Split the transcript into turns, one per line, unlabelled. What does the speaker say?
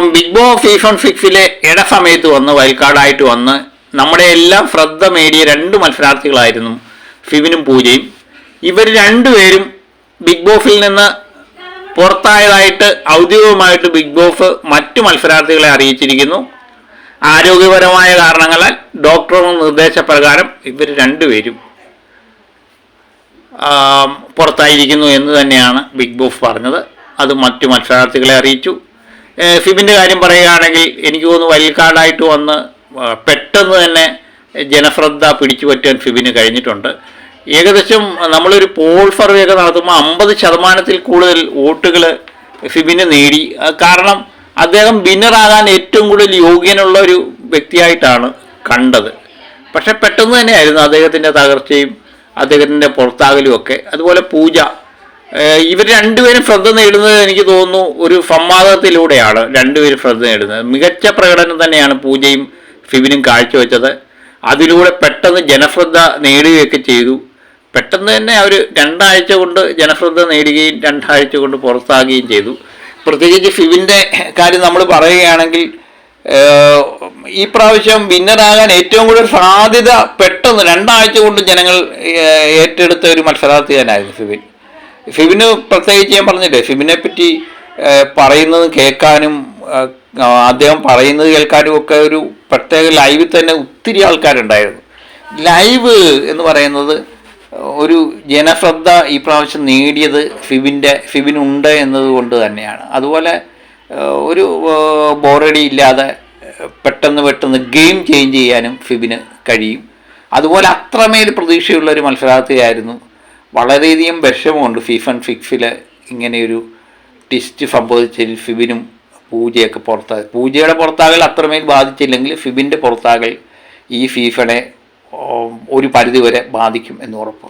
അപ്പം ബിഗ് ബോ ഫീഫൺ ഫിക്സിലെ ഇടസമയത്ത് വന്ന് വയൽക്കാടായിട്ട് വന്ന് നമ്മുടെ എല്ലാം ശ്രദ്ധ നേടിയ രണ്ട് മത്സരാർത്ഥികളായിരുന്നു ഫിവിനും പൂജയും. ഇവർ രണ്ടുപേരും ബിഗ് ബോസിൽ നിന്ന് പുറത്തായതായിട്ട് ഔദ്യോഗികമായിട്ട് ബിഗ് ബോസ് മറ്റു മത്സരാർത്ഥികളെ അറിയിച്ചിരിക്കുന്നു. ആരോഗ്യപരമായ കാരണങ്ങളാൽ ഡോക്ടറുടെ നിർദ്ദേശപ്രകാരം ഇവർ രണ്ടുപേരും പുറത്തായിരിക്കുന്നു എന്ന് തന്നെയാണ് ബിഗ് ബോസ് പറഞ്ഞത്. അത് മറ്റു മത്സരാർത്ഥികളെ അറിയിച്ചു. ഫിബിന്റെ കാര്യം പറയുകയാണെങ്കിൽ എനിക്ക് തോന്നുന്നു വയൽക്കാടായിട്ട് വന്ന് പെട്ടെന്ന് തന്നെ ജനശ്രദ്ധ പിടിച്ചു പറ്റാൻ ഫിബിന് കഴിഞ്ഞിട്ടുണ്ട്. ഏകദേശം നമ്മളൊരു പോൾ സർവേ ഒക്കെ നടത്തുമ്പോൾ അമ്പത് ശതമാനത്തിൽ കൂടുതൽ വോട്ടുകൾ ഫിബിന് നേടി. കാരണം അദ്ദേഹം വിന്നറാകാൻ ഏറ്റവും കൂടുതൽ യോഗ്യനുള്ള ഒരു വ്യക്തിയായിട്ടാണ് കണ്ടത്. പക്ഷെ പെട്ടെന്ന് തന്നെയായിരുന്നു അദ്ദേഹത്തിന്റെ തകർച്ചയും അദ്ദേഹത്തിന്റെ പുറത്താകലും ഒക്കെ. അതുപോലെ പൂജ ഇവർ രണ്ടുപേരും ശ്രദ്ധ നേടുന്നത് എനിക്ക് തോന്നുന്നു ഒരു സംവാദത്തിലൂടെയാണ് രണ്ടുപേരും ശ്രദ്ധ നേടുന്നത്. മികച്ച പ്രകടനം തന്നെയാണ് പൂജയും ഫിബിനും കാഴ്ചവെച്ചത്. അതിലൂടെ പെട്ടെന്ന് ജനശ്രദ്ധ നേടുകയൊക്കെ ചെയ്തു. പെട്ടെന്ന് തന്നെ അവർ രണ്ടാഴ്ച കൊണ്ട് ജനശ്രദ്ധ നേടുകയും രണ്ടാഴ്ച കൊണ്ട് പുറത്താകുകയും ചെയ്തു. പ്രത്യേകിച്ച് ഫിബിന്റെ കാര്യം നമ്മൾ പറയുകയാണെങ്കിൽ ഈ പ്രാവശ്യം വിന്നറാകാൻ ഏറ്റവും കൂടുതൽ സാധ്യത പെട്ടെന്ന് രണ്ടാഴ്ച കൊണ്ട് ജനങ്ങൾ ഏറ്റെടുത്ത ഒരു മത്സരാർത്ഥിയാനായിരുന്നു ഫിബിൻ. ഫിബിന് പ്രത്യേകിച്ച് ഞാൻ പറഞ്ഞില്ലേ ഫിബിനെ പറ്റി പറയുന്നതും കേൾക്കാനും അദ്ദേഹം പറയുന്നത് കേൾക്കാനും ഒക്കെ ഒരു പ്രത്യേക ലൈവിൽ തന്നെ ഒത്തിരി ആൾക്കാരുണ്ടായിരുന്നു. ലൈവ് എന്ന് പറയുന്നത് ഒരു ജനശ്രദ്ധ ഈ പ്രാവശ്യം നേടിയത് ഫിബിന്റെ ഫിബിനുണ്ട് എന്നതുകൊണ്ട് തന്നെയാണ്. അതുപോലെ ഒരു ബോറടി ഇല്ലാതെ പെട്ടെന്ന് പെട്ടെന്ന് ഗെയിം ചേഞ്ച് ചെയ്യാനും ഫിബിന് കഴിയും. അതുപോലെ അത്രമേൽ പ്രതീക്ഷയുള്ള ഒരു മത്സരാർത്ഥിയായിരുന്നു വളരെയധികം വിഷമമുണ്ട് ഫിഫ് ആൻഡ് ഫിക്സിൽ ഇങ്ങനെയൊരു ടിസ്റ്റ് സംഭവിച്ചതിൽ ഫിബിനും പൂജയൊക്കെ പുറത്താകും പൂജയുടെ പുറത്താകൽ അത്രമേൽ ബാധിച്ചില്ലെങ്കിൽ ഫിബിന്റെ പുറത്താകൽ ഈ ഫീഫണെ ഒരു പരിധിവരെ ബാധിക്കും എന്ന് ഉറപ്പ്.